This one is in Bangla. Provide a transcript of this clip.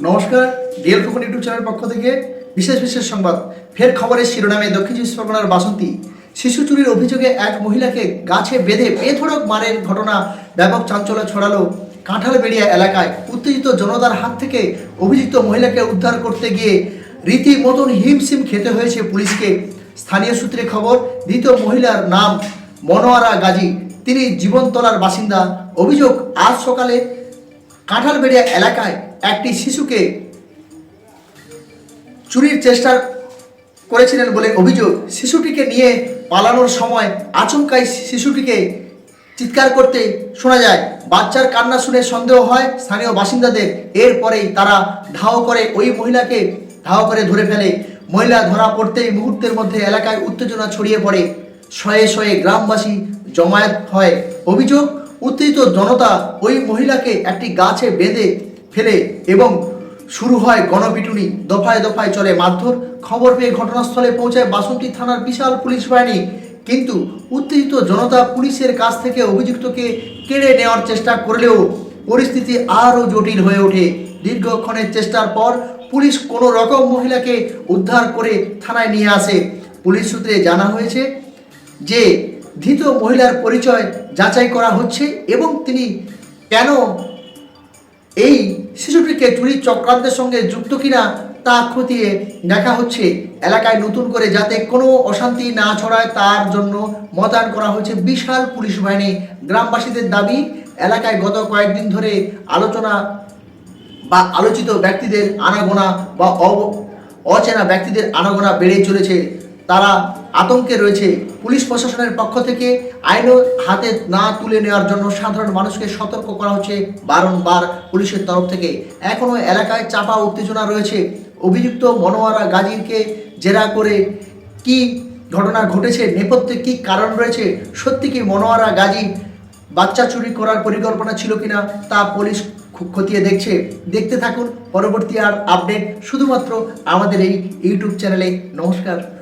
নমস্কার ডিএল ফুকন ইউটিউব চ্যানেলের পক্ষ থেকে বিশেষ বিশেষ সংবাদ। ফের খবরের শিরোনামে দক্ষিণ চব্বিশ পরগনার বাসন্তী। শিশু চুরির অভিযোগে এক মহিলাকে গাছে বেঁধে বেধড়ক মারের ঘটনা ব্যাপক চাঞ্চল্য ছড়ালো কাঁঠালবেড়িয়া এলাকায়। উত্তেজিত জনতার হাত থেকে অভিযুক্ত মহিলাকে উদ্ধার করতে গিয়ে রীতিমতন হিমশিম খেতে হয়েছে পুলিশকে। স্থানীয় সূত্রে খবর দ্বিতীয় মহিলার নাম মনোয়ারা গাজী। তিনি জীবনতলার বাসিন্দা। অভিযোগ, আজ সকালে কাঁঠালবেড়িয়া এলাকায় একটি শিশুকে চুরির চেষ্টা করেছিলেন বলে অভিযোগ। শিশুটিকে নিয়ে পালানোর সময় আচমকাই শিশুটিকে চিৎকার করতে শোনা যায়। বাচ্চার কান্না শুনে সন্দেহ হয় স্থানীয় বাসিন্দাদের। এরপরেই তারা ধাও করে ওই মহিলাকে ধাও করে ধরে ফেলে। মহিলা ধরা পড়তেই মুহূর্তের মধ্যে এলাকায় উত্তেজনা ছড়িয়ে পড়ে। শয়ে শয়ে গ্রামবাসী জমায়েত হয়। অভিযোগ, উত্তেজিত জনতা ওই মহিলাকে একটি গাছে বেঁধে ফেলে এবং শুরু হয় গণপিটুনি। দফায় দফায় চলে মারধর। খবর পেয়ে ঘটনাস্থলে পৌঁছায় বাসন্তী থানার বিশাল পুলিশ বাহিনী। কিন্তু উত্তেজিত জনতা পুলিশের কাছ থেকে অভিযুক্তকে কেড়ে নেওয়ার চেষ্টা করলেও পরিস্থিতি আরও জটিল হয়ে ওঠে। দীর্ঘক্ষণের চেষ্টার পর পুলিশ কোনো রকম মহিলাকে উদ্ধার করে থানায় নিয়ে আসে। পুলিশ সূত্রে জানা হয়েছে যে, ধৃত মহিলার পরিচয় যাচাই করা হচ্ছে এবং তিনি কেন এই শিশুটিকে চুরির চক্রান্তের সঙ্গে যুক্ত কিনা তা খতিয়ে দেখা হচ্ছে এলাকায় নতুন করে যাতে কোনো অশান্তি না ছড়ায় তার জন্য মোতায়েন করা হয়েছে বিশাল পুলিশ বাহিনী। গ্রামবাসীদের দাবি, এলাকায় গত কয়েকদিন ধরে আলোচনা বা আলোচিত ব্যক্তিদের আনাগোনা বা অচেনা ব্যক্তিদের আনাগোনা বেড়েই চলেছে। তারা আতঙ্কে রয়েছে পুলিশ প্রশাসনের পক্ষ থেকে আইনও হাতে না তুলে নেওয়ার জন্য সাধারণ মানুষকে সতর্ক করা হচ্ছে বারংবার পুলিশের তরফ থেকে। এখনও এলাকায় চাপা উত্তেজনা রয়েছে। অভিযুক্ত মনোয়ারা গাজীরকে জেরা করে কি ঘটনা ঘটেছে, নেপথ্যে কি কারণ রয়েছে, সত্যি কি মনোয়ারা গাজী বাচ্চা চুরি করার পরিকল্পনা ছিল কিনা তা পুলিশ খু- খতিয়ে দেখছে। দেখতে থাকুন, পরবর্তী আর আপডেট শুধুমাত্র আমাদের এই ইউটিউব চ্যানেলে। নমস্কার।